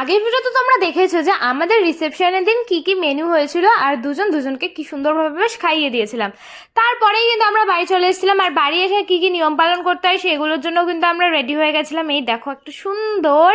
আগের ভিডিও তো তোমরা দেখেছ যে আমাদের রিসেপশনের দিন কি কি মেনু হয়েছিল আর দুজন দুজনকে কি সুন্দরভাবে বেশ খাইয়ে দিয়েছিলাম। তারপরেই কিন্তু আমরা বাড়ি চলে এসেছিলাম আর বাড়ি এসে কি কি নিয়ম পালন করতে হয় সেগুলোর জন্য কিন্তু আমরা রেডি হয়ে গেছিলাম। এই দেখো, একটা সুন্দর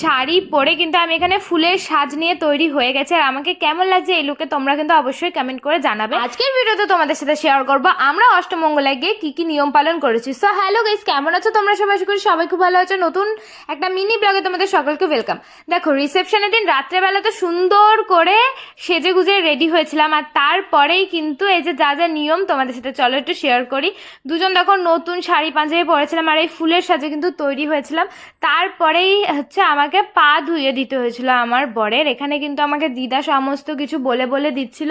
শাড়ি পরে কিন্তু আমি এখানে ফুলের সাজ নিয়ে তৈরি হয়ে গেছে আর আমাকে কেমন লাগছে এই লুকে তোমরা কিন্তু অবশ্যই কমেন্ট করে জানাবে। আজকের ভিডিওতে তোমাদের সাথে শেয়ার করব, আমরা অষ্টমঙ্গলায় গিয়ে কি কি নিয়ম পালন করেছি। সো হ্যালো গাইস কেমন আছো তোমরা? সবাই করি সবাই খুব ভালো আছো। নতুন একটা মিনি ব্লগে তোমাদের সকলকে ওয়েলকাম দেখো রিসেপশনের দিন রাত্রেবেলা তো সুন্দর করে সেজে গুজে রেডি হয়েছিলাম আর তারপরেই কিন্তু এই যে যা যা নিয়ম তোমাদের সাথে চলো একটু শেয়ার করি। দুজন দেখো নতুন শাড়ি পাঞ্জাবি পরেছিলাম আর এই ফুলের সাজে কিন্তু তৈরি হয়েছিলাম। তারপরেই হচ্ছে আমাকে পা ধুয়ে দিতে হয়েছিল আমার বরের। এখানে কিন্তু আমাকে দিদা সমস্ত কিছু বলে বলে দিচ্ছিল।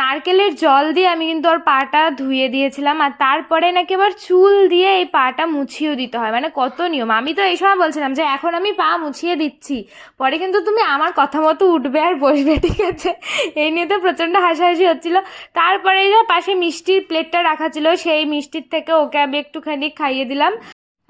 নারকেলের জল দিয়ে আমি কিন্তু ওর পাটা ধুয়ে দিয়েছিলাম আর তারপরে নাকি আবার চুল দিয়ে এই পাটা মুছিয়েও দিতে হয়। মানে কত নিয়ম। আমি তো এই সময় বলছিলাম যে এখন আমি পা মুছিয়ে দিচ্ছি। পরে কিন্তু তুমি আমার কথা মতো উঠবে আর বসবে, ঠিক আছে? এই নিয়ে তো প্রচণ্ড হাসাহাসি হচ্ছিল। তারপরে পাশে মিষ্টির প্লেটটা রাখা ছিল, সেই মিষ্টির থেকে ওকে আমি একটুখানি খাইয়ে দিলাম।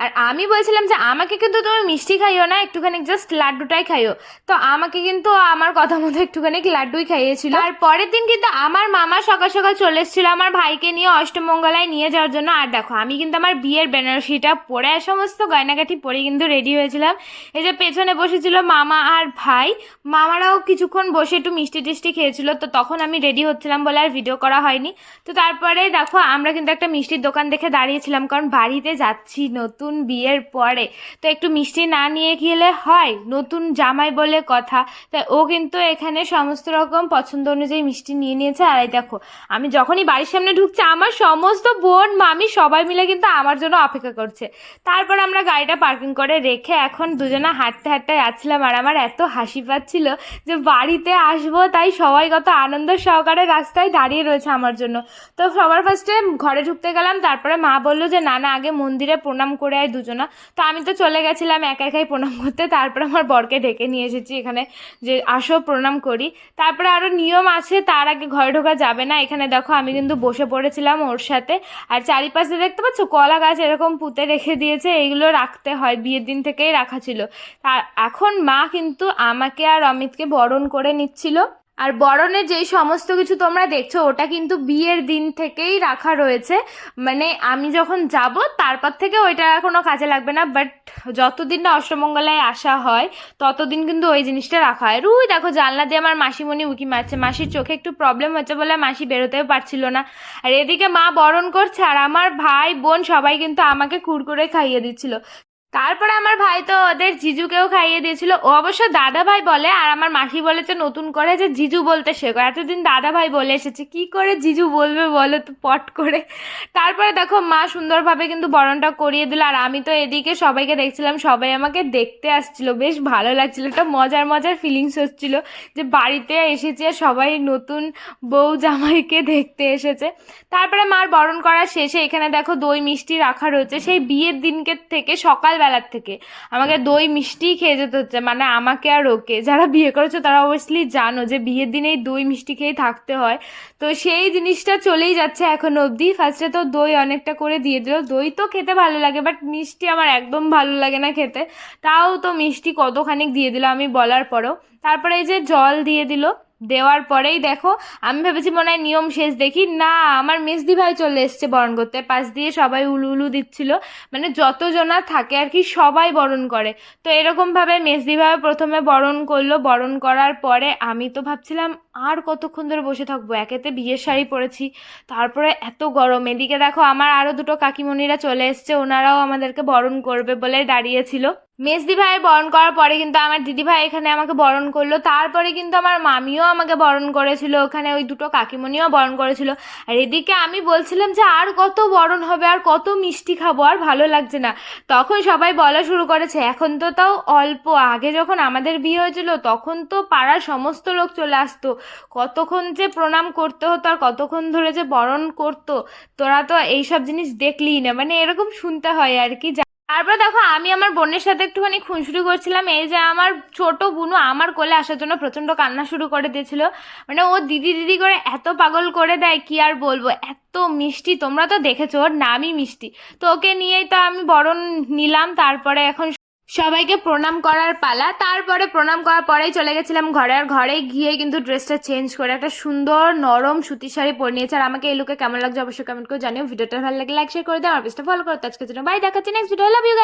আর আমি বলছিলাম যে আমাকে কিন্তু তুমি মিষ্টি খাইও না, একটুখানি জাস্ট লাড্ডুটাই খাইও। তো আমাকে কিন্তু আমার কথা মতো একটুখানি লাড্ডুই খাইয়েছিল। আর পরের দিন কিন্তু আমার মামা সকাল সকাল চলে এসেছিল আমার ভাইকে নিয়ে অষ্টমঙ্গলায় নিয়ে যাওয়ার জন্য। আর দেখো, আমি কিন্তু আমার বিয়ের বেনারসিটা পরে সমস্ত গয়নাগাঠি পরে কিন্তু রেডি হয়েছিলাম। এই যে পেছনে বসেছিল মামা আর ভাই। মামারাও কিছুক্ষণ বসে একটু মিষ্টি টিষ্টি খেয়েছিল, তো তখন আমি রেডি হচ্ছিলাম বলে আর ভিডিও করা হয়নি। তো তারপরে দেখো, আমরা কিন্তু একটা মিষ্টির দোকান দেখে দাঁড়িয়েছিলাম, কারণ বাড়িতে যাচ্ছি নতুন। বিয়ের পরে। তো একটু মিষ্টি না নিয়ে গেলে হয়, নতুন জামাই বলে কথা। তাই ও কিন্তু এখানে সমস্ত রকম পছন্দ অনুযায়ী মিষ্টি নিয়ে নিয়েছে। আর এই দেখো, আমি যখনই বাড়ির সামনে ঢুকছে, আমার সমস্ত বোন, মামি সবাই মিলে কিন্তু আমার জন্য অপেক্ষা করছে। তারপর আমরা গাড়িটা পার্কিং করে রেখে এখন দুজনে হাঁটতে হাঁটতে যাচ্ছিলাম। আর আমার এত হাসি পাচ্ছিল যে বাড়িতে আসব, তাই সবাই কত আনন্দ সহকারে রাস্তায় দাঁড়িয়ে রয়েছে আমার জন্য। তো সবার ফার্স্টে ঘরে ঢুকতে গেলাম, তারপরে মা বলল যে, না না, আগে মন্দিরে প্রণাম করে আয় দুজনা। তো আমি তো চলে গেছিলাম একা একাই প্রণাম করতে। তারপরে আমার বরকে ডেকে নিয়ে এসেছি এখানে যে, আসো, প্রণাম করি। তারপরে আরও নিয়ম আছে, তার আগে ঘরে ঢোকা যাবে না। এখানে দেখো, আমি কিন্তু বসে পড়েছিলাম ওর সাথে। আর চারিপাশে দেখতে পাচ্ছ, কলা গাছ এরকম পুঁতে রেখে দিয়েছে। এইগুলো রাখতে হয়, বিয়ের দিন থেকেই রাখা ছিল। আর এখন মা কিন্তু আমাকে আর অমিতকে বরণ করে নিচ্ছিল। আর বরণে যেই সমস্ত কিছু তোমরা দেখছ, ওটা কিন্তু বিয়ের দিন থেকেই রাখা রয়েছে। মানে আমি যখন যাব, তারপর থেকে ওইটা কোনো কাজে লাগবে না বাট যতদিন না অষ্টমঙ্গলায় আসা হয়, ততদিন কিন্তু ওই জিনিসটা রাখা হয়। রুই দেখো, জানলা দিয়ে আমার মাসিমণি উকি মারছে। মাসির চোখে একটু প্রবলেম হচ্ছে বলে মাসি বেরোতেও পারছিল না। আর এদিকে মা বরণ করছে, আর আমার ভাই বোন সবাই কিন্তু আমাকে কুরকুরে খাইয়ে দিচ্ছিল। তারপরে আমার ভাই তো ওদের জিজুকেও খাইয়ে দিয়েছিল। ও অবশ্য দাদা ভাই বলে, আর আমার মাসি বলেছে নতুন করে যে জিজু বলতে শেখো। এতদিন দাদা ভাই বলে এসেছে, কি করে জিজু বলবে বলো তো পট করে? তারপরে দেখো মা সুন্দরভাবে কিন্তু বরণটা করিয়ে দিল, আর আমি তো এদিকে সবাইকে দেখছিলাম, সবাই আমাকে দেখতে আসছিল, বেশ ভালো লাগছিল। একটা মজার মজার ফিলিংস হচ্ছিল যে বাড়িতে এসেছে সবাই নতুন বউ জামাইকে দেখতে এসেছে। তারপরে মার বরণ করা শেষে এখানে দেখো দই মিষ্টি রাখা রয়েছে। সেই বিয়ের দিনকে থেকে সকালবেলার থেকে। আমাকে দই মিষ্টি খেয়ে যেতে হচ্ছে মানে আমাকে আর ওকে। যারা বিয়ে করেছ তারা অবভিয়াসলি জানো যে বিয়ের দিনেই দই মিষ্টি খেয়ে থাকতে হয়। তো সেই জিনিসটা চলেই যাচ্ছে এখন অবধি। ফার্স্টে তো দই অনেকটা করে দিয়ে দিল। দই তো খেতে ভালো লাগে বাট মিষ্টি আমার একদম ভালো লাগে না খেতে। তাও তো মিষ্টি কতখানিক দিয়ে দিল আমি বলার পরও। তারপরে এই যে জল দিয়ে দিল। দেওয়ার পরেই দেখো, আমি ভেবেছি মনে হয় নিয়ম শেষ, দেখি না, আমার মেজদি ভাই চলে এসছে বরণ করতে। পাশ দিয়ে সবাই উলু উলু দিচ্ছিল। মানে যতজনা থাকে আর কি, সবাই বরণ করে। তো এরকমভাবে মেজদি ভাই প্রথমে বরণ করল। বরণ করার পরে আমি তো ভাবছিলাম, আর কতক্ষণ ধরে বসে থাকব? একেতে বিয়ের শাড়ি পরেছি। তারপরে এত গরম। এদিকে দেখো, আমার আরও দুটো কাকিমণিরা চলে এসছে। ওনারাও আমাদেরকে বরণ করবে বলে দাঁড়িয়েছিল। মেজদি ভাই বরণ করার পরে কিন্তু আমার দিদি ভাই এখানে আমাকে বরণ করল। তারপরে কিন্তু আমার মামিও আমাকে বরণ করেছিল। ওখানে ওই দুটো কাকিমণিও বরণ করেছিল। আর এদিকে আমি বলছিলাম যে, আর কত বরণ হবে, আর কত মিষ্টি খাব, আর ভালো লাগছে না। তখন সবাই বলা শুরু করেছে, এখন তো তাও অল্প। আগে যখন আমাদের বিয়ে হয়েছিল, তখন তো পাড়ার সমস্ত লোক চলে আসতো। কতক্ষণ যে প্রণাম করতে হতো, আর কতক্ষণ ধরে যে বরণ করতো, তোরা তো এইসব জিনিস দেখলিই না। মানে এরকম শুনতে হয় আর কি। তারপর দেখো, আমি আমার বোনের সাথে একটুখানি খুনসুরি করছিলাম। এই যে আমার ছোট বুনু আমার কোলে আসার জন্য প্রচণ্ড কান্না শুরু করে দিয়েছিল। মানে ও দিদি দিদি করে এত পাগল করে দেয়, কি আর বলব? এত মিষ্টি, তোমরা তো দেখেছ, ওর নামই মিষ্টি। তো ওকে নিয়েই তো আমি বরণ নিলাম, তারপরে এখন সবাইকে প্রণাম করার পালা। তারপরে প্রণাম করার পরেই চলে গেছিলাম ঘরে। আর ঘরে গিয়ে কিন্তু ড্রেসটা চেঞ্জ করে একটা সুন্দর নরম সুতি শাড়ি পরে নিয়েছে। আর আমাকে এই লুকে কেমন লাগছে অবশ্যই কমেন্ট করে জানিও। ভিডিওটা ভালো লাগে লাইক শেয়ার করে দাও। আর পেজটা ফলো করো। আজকে জন্য বাই দেখাচ্ছি নেক্সট ভিডিও লাভ ইউ